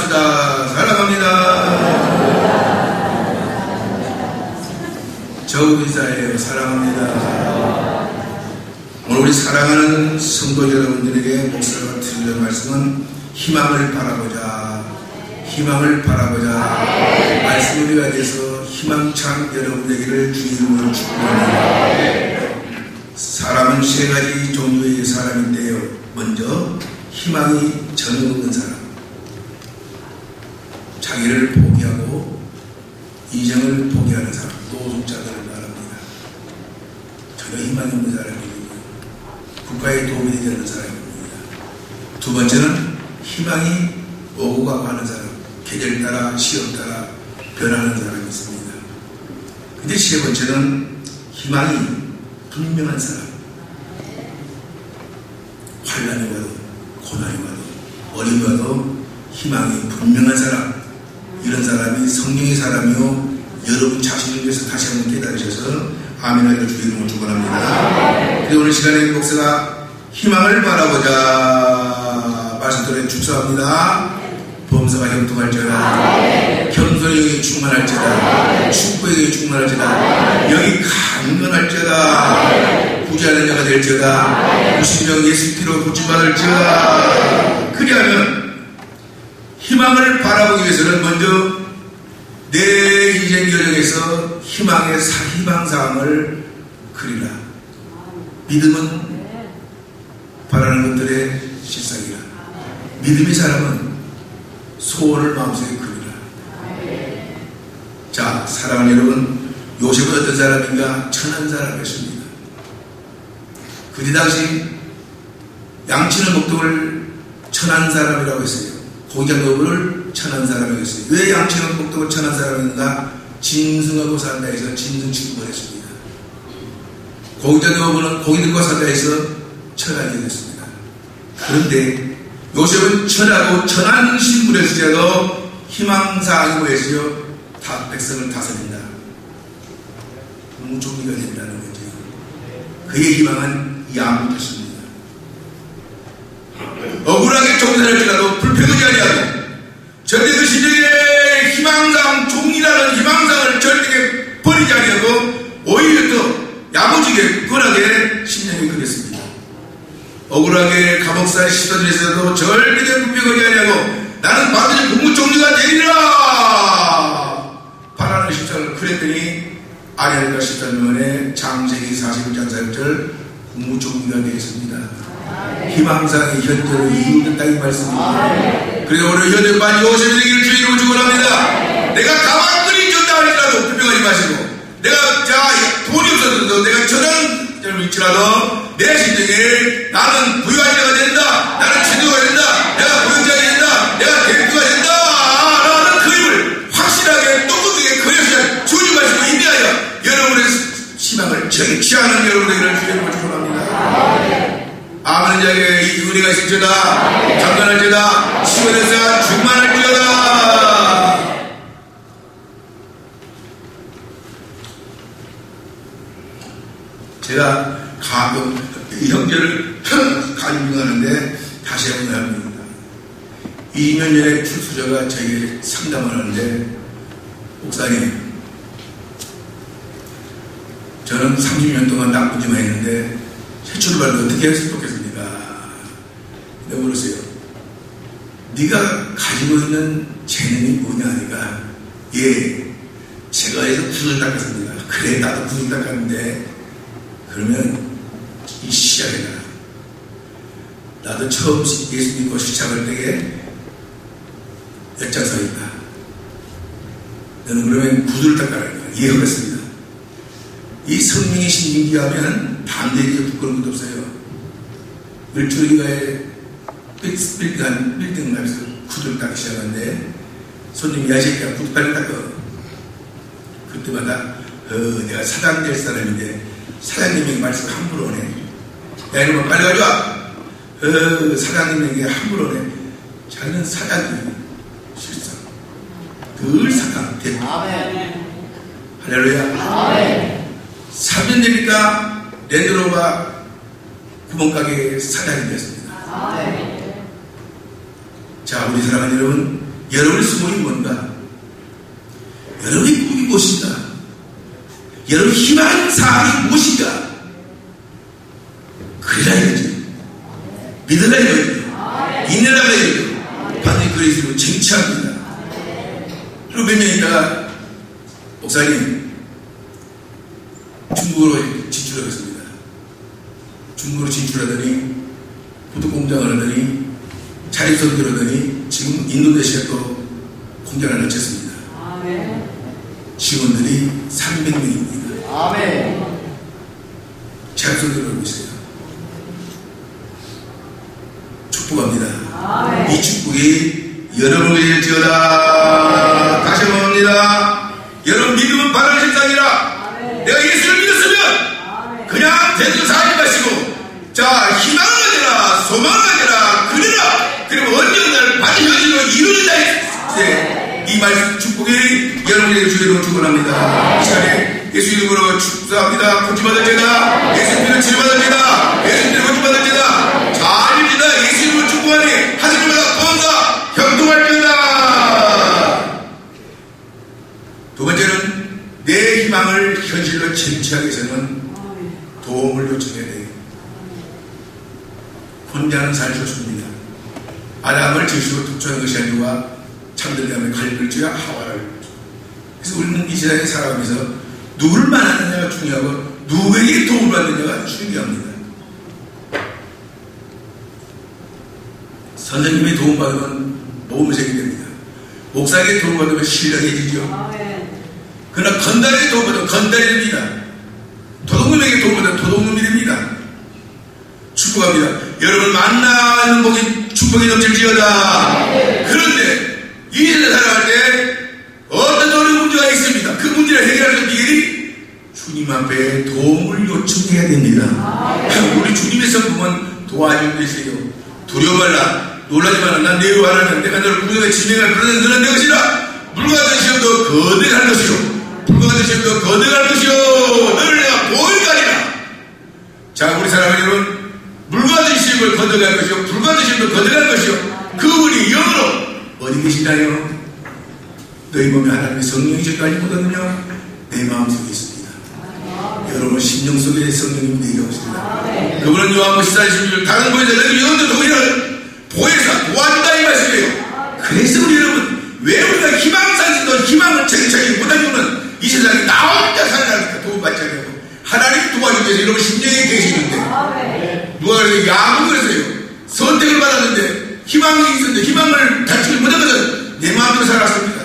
합시다. 사랑합니다. 저우리사예요. 사랑합니다. 오늘 우리 사랑하는 성도 여러분들에게 목사가 드리는 말씀은 희망을 바라보자. 희망을 바라보자. 말씀을 위하여서 희망찬 여러분에게를 주님으로 축복합니다. 사람은 세 가지 종류의 사람인데요. 먼저 희망이 전혀 없는 사람. 자기를 포기하고 이정을 포기하는 사람. 노숙자들을 말합니다. 전혀 희망이 없는 사람이고요. 국가에 도움이 되지 않는 사람입니다. 두 번째는 희망이 오고 가고 하는 사람. 계절 따라 시험 따라 변하는 사람이 있습니다. 근데 세 번째는 희망이 분명한 사람. 환란이 와도 고난이 와도 어려움이 와도 희망이 분명한 사람. 이런 사람이 성령의 사람이요 여러분 자신을 위해서 다시 한번 깨달으셔서 아멘하기를 주 이름으로 축원합니다. 그리고 오늘 시간에 목사가 희망을 바라보자 말씀드려 축사합니다. 범사가 형통할지어다 겸손에게 충만할지어다. 축복에게 충만할지어다. 영이 강건할지어다. 구제하는 자가 될지어다. 무신령 예수 피로 구주받을지어다 그리하면 희망을 바라보기 위해서는 먼저 내 인생 여정에서 희망의 희망사항을 그리라. 믿음은 바라는 것들의 실상이라. 믿음의 사람은 소원을 마음속에 그리라. 자, 사랑하는 여러분, 요셉은 어떤 사람인가? 천한 사람이었습니다. 그때 당시 양치는 목동을 천한 사람이라고 했어요. 고장노을 천한 사람이라고 했어요. 왜 양치는 목동을 천한 사람인가? 짐승하고 산다 해서 짐승 취급을 했습니다. 고기자노부는 고기들과 산다 해서 천한이 됐습니다. 그런데 요셉은 천하고 천한 신분에서도 희망사항이고 해서요. 다 백성을 다스린다. 공종리가 된다는 거죠. 그의 희망은 이 아무것입니다. 억울하게 종살할지라도 불평하지 아니하고 절대 그 신령의 희망상 종이라는 희망상을 절대 버리지 아니하고 오히려 더 야무지게 뻔하게 신령이 그렸습니다. 억울하게 감옥사에 시선에서도 절대 불평하지 아니하고 나는 반드시 국무총리가 되리라 바라는 십자를 그랬더니 아니할까 13년 만에 장세기 41장 4절 국무총리가 되겠습니다. 희망상의 현재로 이루어졌다는 말씀입니다. 그래서 오늘 현대반 요셉이 되기를 주의로 축원합니다. 내가 가만히 할지라도 불평하지 마시고 내가 자 돈이 없어도 내가 저런 일지라도 내 심정에 나는 부유한 자가 된다. 나는 지도가 된다. 내가 부유자가 된다. 내가 대표가 된다. 라는 그림을 확실하게 똑똑하게 그려서 주님 말씀을 인내하여 여러분의 희망을 정치하는 여러분에게를 주님으로 축원합니다. 아멘 자에게 이 은혜가 있을지어다 강건할지어다 제가 가끔 이 형제를 간증하는데 다시 한번 합니다 2년 전에 출수자가 저에게 상담을 하는데 목사님 저는 30년 동안 나쁘지만 했는데 새 출발을 어떻게 할수 있겠습니까? 내가 물었어요. 네가 가지고 있는 재능이 뭐냐 하니까 예, 제가 해서 구슬 닦았습니다. 그래 나도 구슬 닦았는데 그러면 이 시작이다. 나도 처음 예수 믿고 시작할 때에 있다. 너는 그러면 구슬을 닦아라. 예, 그랬습니다. 이 성령의 신민기 하면 반대기에 부끄러운 것도 없어요. 일주일가에 빌딩, 빌딩 가면서 구두를 닦기 시작하는데 손님이 야, 새끼야, 구두 빨리 닦아. 그때마다, 어, 내가 사장 될 사람인데 사장님에게 말씀 함부로 오네. 야, 이놈아, 빨리 가져와. 어, 사장님에게 함부로 오네. 자기는 사장님, 실상. 늘 사장, 대표. 할렐루야. 아멘. 3년 되니까 랜드로버 구멍가게 사장이 됐습니다. 자, 우리 사랑하는 여러분, 여러분의 수고이 뭔가? 여러분의 꿈이 무엇인가? 여러분 희망사항이 무엇인가? 그래라 이거지. 믿으라 이거지. 인내라 이거지. 반드시 그리스로 쟁취합니다. 그리고 몇년 있다가 목사님 중국으로 진출하겠습니다. 중국으로 진출하더니 구두 공장을 하더니 자립선교를 하더니 지금 인도네시아 또 공장을 마쳤습니다. 직원들이 300명입니다. 아멘. 자립선교를 하고 있어요. 축복합니다. 이 축복이 여러분에게 일지어다. 다시 한번 합니다. 여러분 믿음은 바른 신상이라. 내가 예수를 믿었으면 그냥 대충 살지 마시고 자 네, 이 말씀 축복이 여러분에게 주기로 축원합니다. 이 시간에 예수 이름으로 축사합니다. 고침받을 때다. 예수 이름으로 치료받을 때다. 예수 이름으로 고침받을 때다. 잘입니다 예수 이름으로 축복하니 하늘마다 구원과 형통할 때다. 두 번째는 내 희망을 현실로 쟁취하기 위해서는 도움을 요청해야 돼요. 혼자는 살 수 없습니다. 아담을 지으시고 독촉한 것이 아니라 참들다음에 갈비를 쥐어 하와를 그래서 우리는 이 세상에 살아가면서 누구를 만나느냐가 중요하고 누구에게 도움을 받느냐가 중요합니다. 선생님의 도움받으면 모험이 생깁니다. 목사에게 도움받으면 신령해지죠. 그러나 건달에게 도움받으면 건달이 됩니다. 도둑놈에게 도움받으면 도둑놈이 됩니다. 축복합니다. 여러분 만나는 복이 축복이 넘칠지어다. 그런데 이 세상에 살아갈 때 어떤 어려운 문제가 있습니다. 그 문제를 해결할 수 비결이 주님 앞에 도움을 요청해야 됩니다. 우리 주님의 성품은 도와주고 계세요. 두려워 말라. 놀라지 마라. 난 내일 와라면 내가 너를 구경에 진행할 그런 너는 내 것이라. 물과 같은 시험도 거듭할 것이요. 불과 같은 시험도 거듭할 것이요. 너를 내가 보일까리라. 자, 우리 사랑하는 여러분. 물과 같은 시험을 거듭할 것이요. 불과 같은 시험도 거듭할 것이요. 계시나요? 너희 몸에 하나님의 성령이 저까지 묻었느냐? 내 마음속에 있습니다. 여러분 심령 속에 성령님이 내게 오십니다. 그분은 요한복 14절 다른 보이자 너희 영혼도 우리를 보혜사 도와준다 이 말씀이에요. 그래서 우리 여러분 왜 우리가 희망상신도 희망을 쟁취하지 못한 이유는 이 세상에 나 혼자 살아가니까 도움받지 않고 하나님 도와주기 위해서 여러분 심령에 계시는데 누가 그래서 야구 그랬어요. 선택을 받았는데 희망이 있었는데 희망을 달치지 못한 것은 내 마음대로 살았습니다.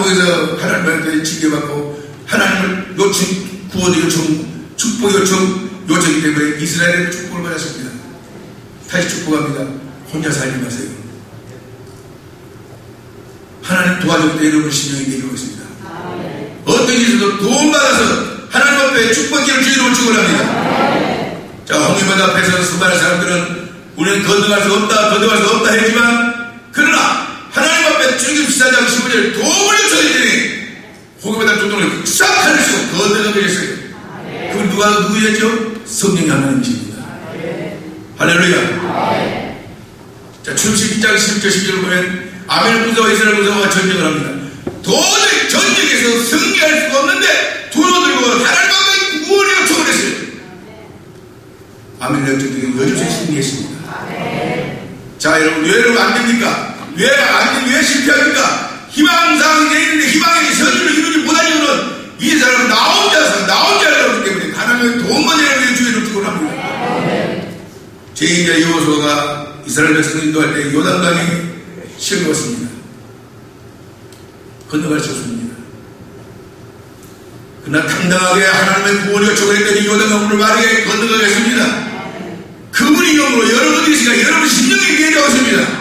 야복에서 하나님한테 징계받고 하나님을 요청, 구원 요청, 축복 요청, 요청이기 때문에 이스라엘의 축복을 받았습니다. 다시 축복합니다. 혼자 살지 마세요. 하나님 도와줄 때 여러분 신령이 내리고 있습니다. 어떤 일에서도 도움받아서 하나님 앞에 축복기를 주의로 축원합니다. 자, 홍림바다 앞에서 수많은 사람들은 우리는 건너갈 수 없다, 건너갈 수 없다 했지만 그러나 하나님 앞에 주님 14장 15절 도움을 요청했더니 홍림바다 쪽도를 싹 하늘시고 건너가게 했어요. 그건 누가 누구였죠? 성령이 하나님이십니다. 할렐루야. 자, 출시 2장 11절 12절을 보면 아벨 군사와 이스라엘 군사와 전쟁을 합니다. 도저히 전쟁에서 승리할 수가 없는데 두로 들고 하나님 앞에 구원의 요청을 했어요. 아멘 역전쟁에 여전히 승리했습니다. 자, 여러분, 왜 여러분 안 됩니까? 왜안 됩니까? 왜 실패합니까? 희망사항이 돼 있는데 희망이 현실로 이루지 못한 이유는 이 사람은 나 혼자서, 나 혼자 하기 때문에 하나님의 도움만 내는 주의를 축원합니다. 제2자 여호수아가 이스라엘 백성 인도할 때 요단강에 시험이 왔습니다. 건너갈 수 없습니다. 그러나 당당하게 하나님의 구원을 요청을 했더니 요단강을 마르게 건너가겠습니다. 그분이 영으로 여러분들이 있으니까 여러분 심령이 내려오고 있습니다.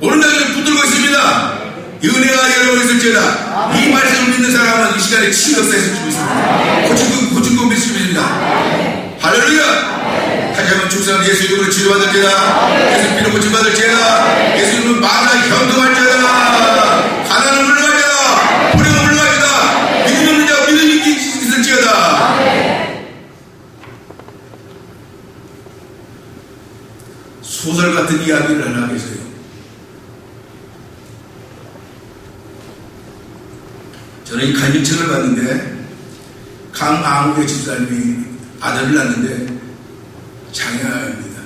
날에 붙들고 있습니다. 은혜가 여러분 있을지어다. 이 말씀을 믿는 사람은 이 시간에 치유역사에서 주고 있습니다. 고친고, 고친고 믿습니다. 할렐루야! 다시 한번 축사는 예수 이름으로 치료받을지다. 예수 이름으로 고침받을지다. 예수 이름으로 마다 현동할지다. 가난을 물러가자. 불행을 물러가자. 믿음 없는 자 믿음이 있을지어다. 소설 같은 이야기를 하나 계세요. 저는 이 간증책을 봤는데 강아무의 집사님이 아들을 낳는데 장애아입니다.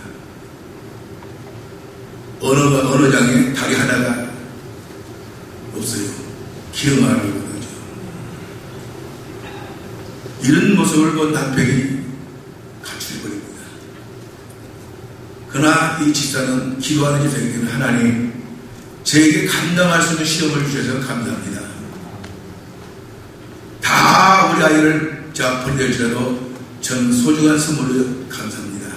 어느, 어느 장에 다리 하나가 없어요. 기형아라고 그러죠. 이런 모습을 본 남편이 가출해버립니다. 그러나 이 집사는 기도하는 때문에 하나님 저에게 감당할 수 있는 시험을 주셔서 감사합니다. 아이를 자 버릴지라도 전 소중한 선물로 감사합니다.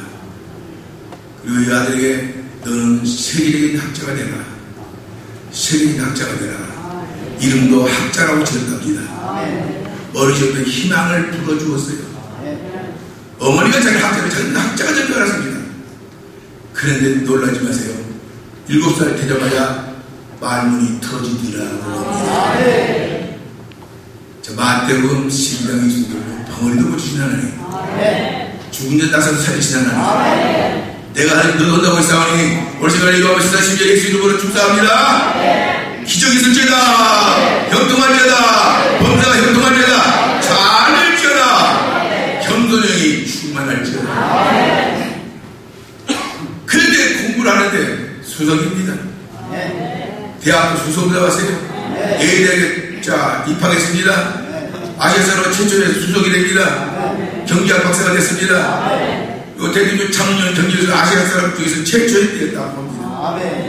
그리고 이 아들에게 너는 세계적인 학자가 되라. 세계적인 학자가 되라. 이름도 학자라고 지었답니다. 때 희망을 불어주었어요. 어머니가 자기 학자를 자기는 학자가 될 줄 알았습니다. 그런데 놀라지 마세요. 일곱 살 되자마자 말문이 터지더라고 합니다. 자, 마태복음 12장 20절 벙어리도 고치신 하나님 죽은 자 나서서 살리신 하나님 내가 하나님 너 온다고 했사오니 올 시간에 이루어보시다 심지어 예수 이름으로 축사합니다. 기적이 있을지어다 형통할지어다. 범사가 형통할지어다. 잘될지어다 겸손형이 충만할지어다 그런데 공부를 하는데 수석입니다. 대학교 수석을 나왔어요. A대학에 자 입학했습니다 아시아사로 최초의 수석이 됩니다 경제학 박사가 됐습니다 그 대통령 참년 경제에서 아시아 사람 중에서 최초의 되었다고 합니다.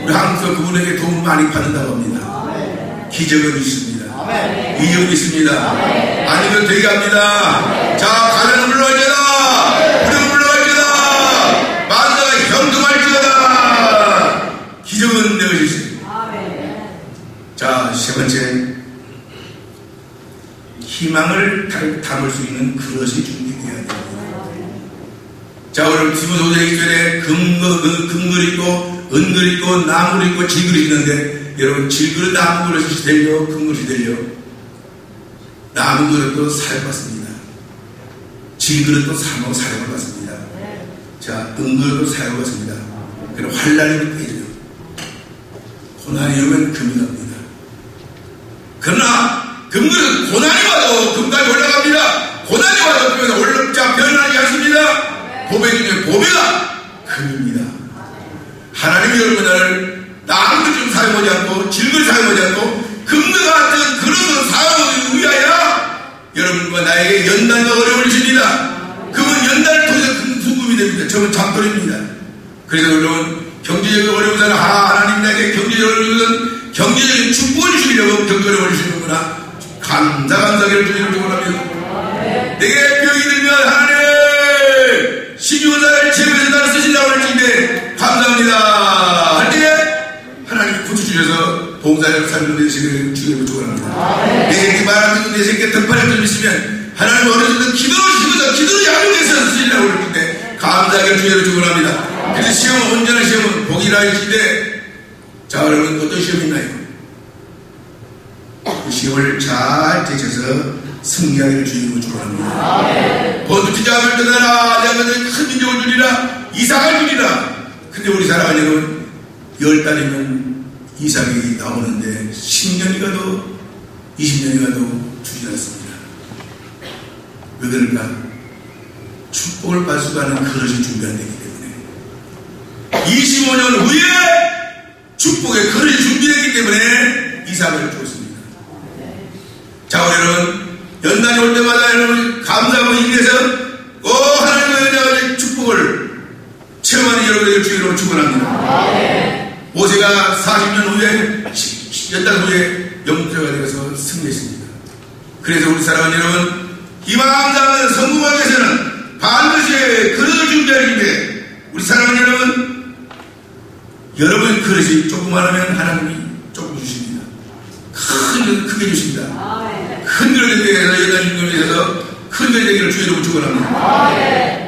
우리 한국에서 그분에게 도움을 많이 받는다고 합니다. 기적은 있습니다. 이적은 있습니다. 아니면 되게 합니다. 자, 가면을 불러가지다. 부름을 불러가지다. 만사가 현금할지어다. 기적은 내가 있습니다. 자, 세 번째. 희망을 담을 수 있는 그릇이 준비되어야 됩니다. 자, 오늘 디모도서 1절에 금거, 그, 금글 있고, 은글 있고, 나물 있고, 질그릇 있는데, 여러분, 질그릇 나무 그릇이 되려, 금그릇이 되려. 나무 그릇도 사용받습니다. 질그릇도 사용, 사용을 받습니다. 자, 은그릇도 사용받습니다. 그리고 환란이 깨져요. 고난이 오면 금이 납니다. 그러나, 금그릇은 고난이 와도 금까지 올라갑니다. 고난이 와도 금이 올라, 자, 변하지 않습니다. 중에 보배가 금입니다. 하나님이 여러분을 나무를 좀 사용하지 않고 질을 사용하지 않고 금과 같은 그릇을 사용하기 위하여 여러분과 나에게 연단과 어려움을 주십니다. 금은 연단을 통해서 큰 수급이 됩니다. 저는 잠돌입니다. 그래서 여러분 경제적인 어려운 사람 하나님 나에게 경제적인 경제적인 축복을 주시려고 경제 어려움을 주시는구나. 감사 감사기를 주시는 축원합니다. 내게 병이 들면 하나님 신유사를 제거해서 나를 쓰신다고 할지인데 감사합니다. 할 때 하나님이 고쳐주셔서 봉사를 살는 되시기를 주님을 축원합니다. 내 새끼 말하면 내 새끼 등판에 좀 있으면 하나님 어려서는 기도를 시켜서 기도를 양육해서 쓰시려고 할때 감사하게 주님을 축원합니다. 그래서 시험은 온전한 시험은 복이라 할지인데 자 여러분 어떤 시험이 있나요? 그 시험을 잘 제쳐서 승리하기를 주님으로 축원합니다. 번두티자을 떠나라 내가 큰 민족을 주리라 이삭을 주리라 근데 우리 사랑하는 여러분 열 달이면 이삭이 나오는데 10년이 가도 20년이 가도 주지 않습니다. 왜 그럴까? 축복을 받을 수 가는 그릇이 준비안 되기 때문에 25년 후에 축복의 그릇이 준비되기 때문에 이삭을 줬습니다. 자, 오늘은 연단이 올 때마다 여러분 감사하고 인내해서 오 하나님의 은혜와 축복을 체험하는 여러분에게 주의로 축원합니다. 모세가 40년 후에 연단 후에 영웅자가 되어서 승리했습니다. 그래서 우리 사랑하는 여러분 희망당은 성공하기 위해서는 반드시 그릇을 준비하는데 우리 사랑하는 여러분 여러분 그릇이 조그마하면 하나님이. 큰 크게 주십니다. 큰 그릇에 대해서 여자 중금에 대해서 큰 그릇 되기를 주의로 축원합니다.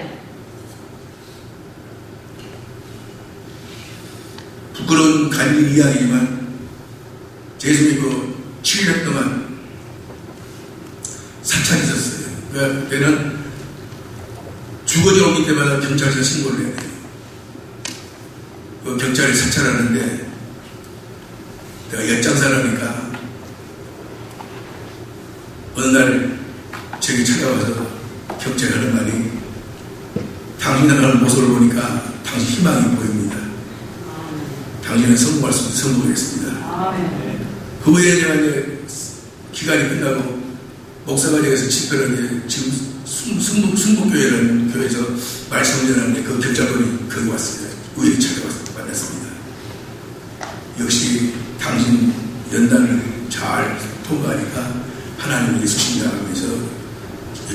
부끄러운 간증 이야기지만 제수 믿고 7년 동안 사찰이 있었어요. 그때는 주거지 오기 때마다 경찰서 신고를 해야 돼요. 그 경찰이 사찰하는데, 내가 그러니까 연장 사람이니까 저에게 찾아와서 격제하는 말이 당신의 하는 모습을 보니까 당신 희망이 보입니다. 당신은 성공할 수, 성공했습니다. 그 후에 제가 이제 기간이 끝나고 목사가 되어서 집회를 이제 지금 승북, 승북교회라는 교회에서 말씀을 전하는데 그 결자분이 거기 왔어요. 우연히 찾아와서 만났습니다. 역시 당신 연단을 잘 통과하니까 하나님이 예수신다 하면서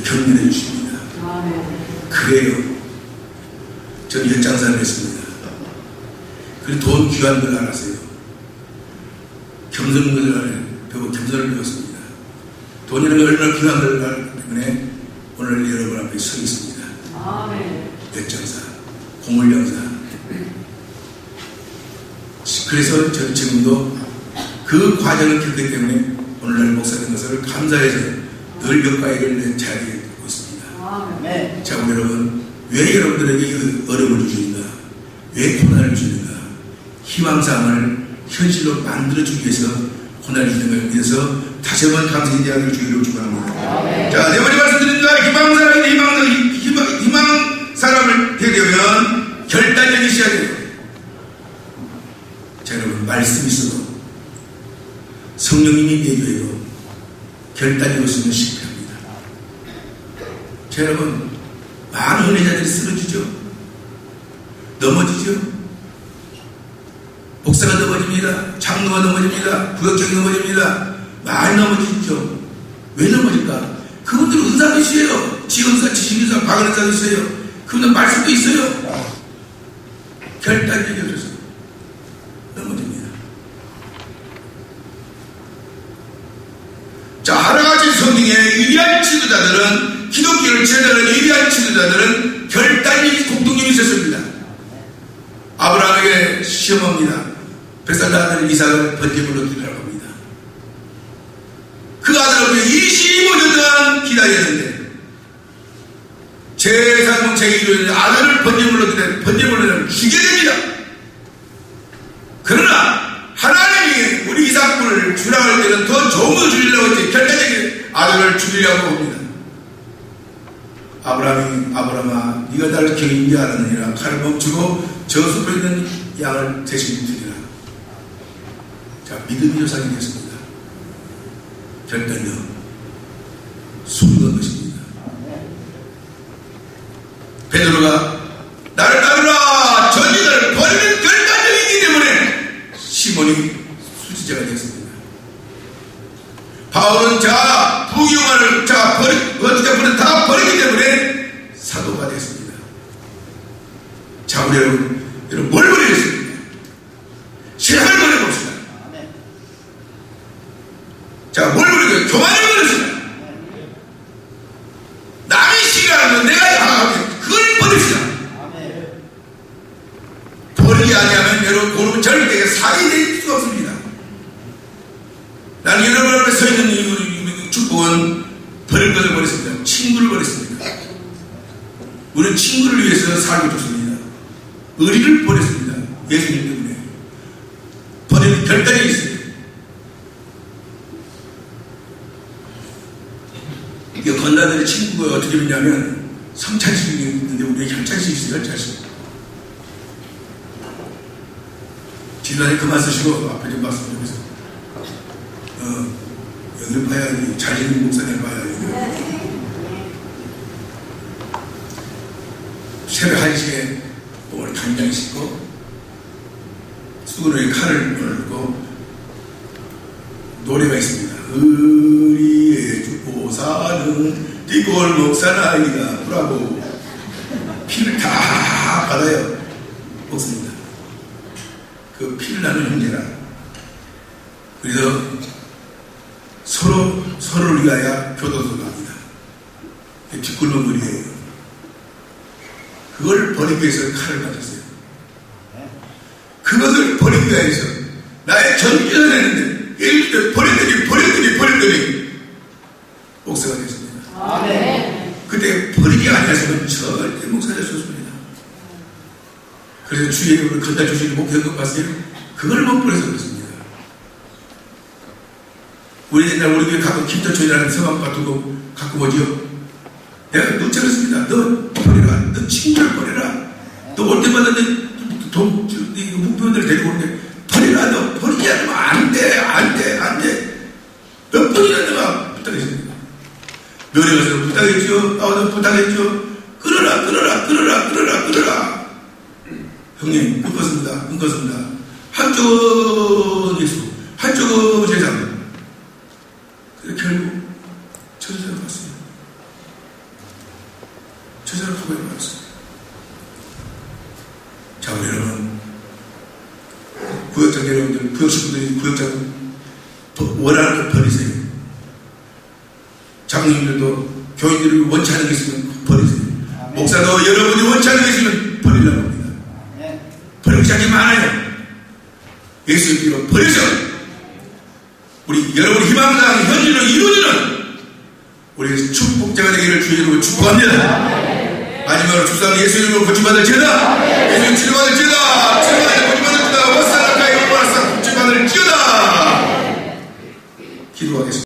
격려해 주십니다. 그래요. 저는 연장사를 했습니다. 그리고 돈 귀한 걸 알았어요. 겸손을 배우고 겸손을 배웠습니다. 돈이라는 게 얼마나 귀한 걸 알기 때문에 오늘 여러분 앞에 서 있습니다. 연장사, 공물영사. 그래서 저는 지금도 그 과정을 겪기 때문에 오늘날 목사된 것을 감사해서 늘 역과이를 낸 자리에 있습니다. 자, 우리 여러분, 왜 여러분들에게 이 어려움을 주시는가? 왜 고난을 주는가? 희망상을 현실로 만들어주기 위해서 고난을 주는 걸 위해서 다시 한번 감사의 이야기를 주기로 축원합니다. 자, 네 번째 말씀드립니다. 희망사람이 희망, 희망, 희망 사람을 되려면 결단력이 있어야 돼요. 자, 여러분, 말씀이 있어 얘기해도 결단이 없으면 실패합니다. 자, 여러분, 많은 은혜자들이 쓰러지죠? 넘어지죠? 목사가 넘어집니다. 장로가 넘어집니다. 구역장이 넘어집니다. 많이 넘어지죠? 왜 넘어질까? 그분들은 은사도 있어요. 지은사, 지식인사, 박은사도 있어요. 그분들 말씀도 있어요. 결단력이 없어서 넘어집니다. 자, 하나같이 성경의 위대한 지도자들은 기독교를 제대로 위대한 지도자들은 결단력이 공통점이 있었습니다. 아브라함에게 시험합니다. 뱃살 아들 이삭을 번제물로 드리라고 합니다. 그 아들을 위해 25년 동안 기다렸는데 제사금 제기를 아들을 번제물로 드려 번제물로 죽게 됩니다. 그러나 하나님이 우리 이삭을 주라고 할 때는 더 좋은 거 주려고 했지 결단적인 아들을 죽이려고 합니다. 아브라함이 아브라함아 네가 나를 경인지 알았느니라 칼을 멈추고 저 숲에 있는 양을 대신 드리라. 자 믿음이 조상이 되었습니다. 결단력 숨는 것입니다. 베드로가 나를 따르라 전쟁을 버리는 결단력이기 때문에 시몬이 수지자가 되었습니다. 바울은 자 부경화를 자 버리 어떻게 보면 다 버리기 때문에 사도가 됐습니다. 자 우리 여러분 여러분 뭘 버리겠습니까? 신앙을 버려봅시다. 자, 뭘 버리겠어요? 교만을 버립시다. 남의 시간을 내가 양하면 그걸 버립시다. 버리지 아니하면 여러분 절대 사이 될 수가 없습니다. 나는 여러분 앞에 서 있는 이 축복은 버릴 것을 버렸습니다. 친구를 버렸습니다. 우리는 친구를 위해서 살고 좋습니다. 의리를 버렸습니다. 예수님 때문에. 버리는 결단이 있어요. 이게 건다들의 친구가 어떻게 됐냐면 성찬식이 있는데 우리 현찬식 있어요, 현찬식. 지난해 그만 쓰시고 앞에 좀 말씀 좀 해서 어, 여기 봐야 잘생긴 목사님 봐야 여기 새벽 1시에 간장 씻고 수건에 칼을 걸고 노래가 있습니다. 의리의 주보사는 띠골 목 사나이가 브라보 피를 다 받아요. 먹습니다. 그 피를 나는 형제라. 그래서 서로, 서로를 위하여 교도소 갑니다. 뒷골목 의리예요. 그걸 버리기 위해서 칼을. 그것을 버리기 위해서 나의 전기를 했는데 일때 버렸더니 버렸더니 버렸더니 목사가 됐습니다. 아멘. 그때 버리기 아니었으면 절대 목사가 됐었습니다. 그래서 주의 이름을 건다 주시는 목회금 봤어요? 그걸 못 버려서 그렇습니다. 우리 옛날 우리 교회 가끔 김터촌이라는 성악바 두고 갖고 오지요. 내가 누처럼 습니다 너 버려라. 너 친구를 버려라. 너 올 때마다 돈, 목표들 데리고 오는데 버려라. 너 버리지 않으면 안 돼. 안 돼. 안 돼. 몇 번이나 내가 부탁했습니다. 면회 가서 부탁했죠. 나와서 부탁했죠. 끌어라, 끌어라, 끌어라, 끌어라, 끌어라. 형님, 끊었습니다. 끊었습니다. 한쪽은 예수, 한쪽은 세상. 그래서 결국 천사로 갔어요. 천사로 가고 말았어요. 자, 우리 여러분, 구역장 여러분들, 구역식분들이 구역장 원하는 거 버리세요. 장로님들도 교인들이 원치 않은 게 있으면 버리세요. 목사도 여러분이 원치 않은 게 있으면 예수 이름으로 버려져 우리 여러분 희망과 현실로 이루어지는 우리 축복자가 되기를 주의 이름으로 축복합니다. 마지막으로 주사는 예수 이름으로 고침받을 죄다. 예수 치료받을 죄다. 치료받을 고침받을 죄다. 와사라카이 와사 고침받을 죄다. 기도하겠습니다.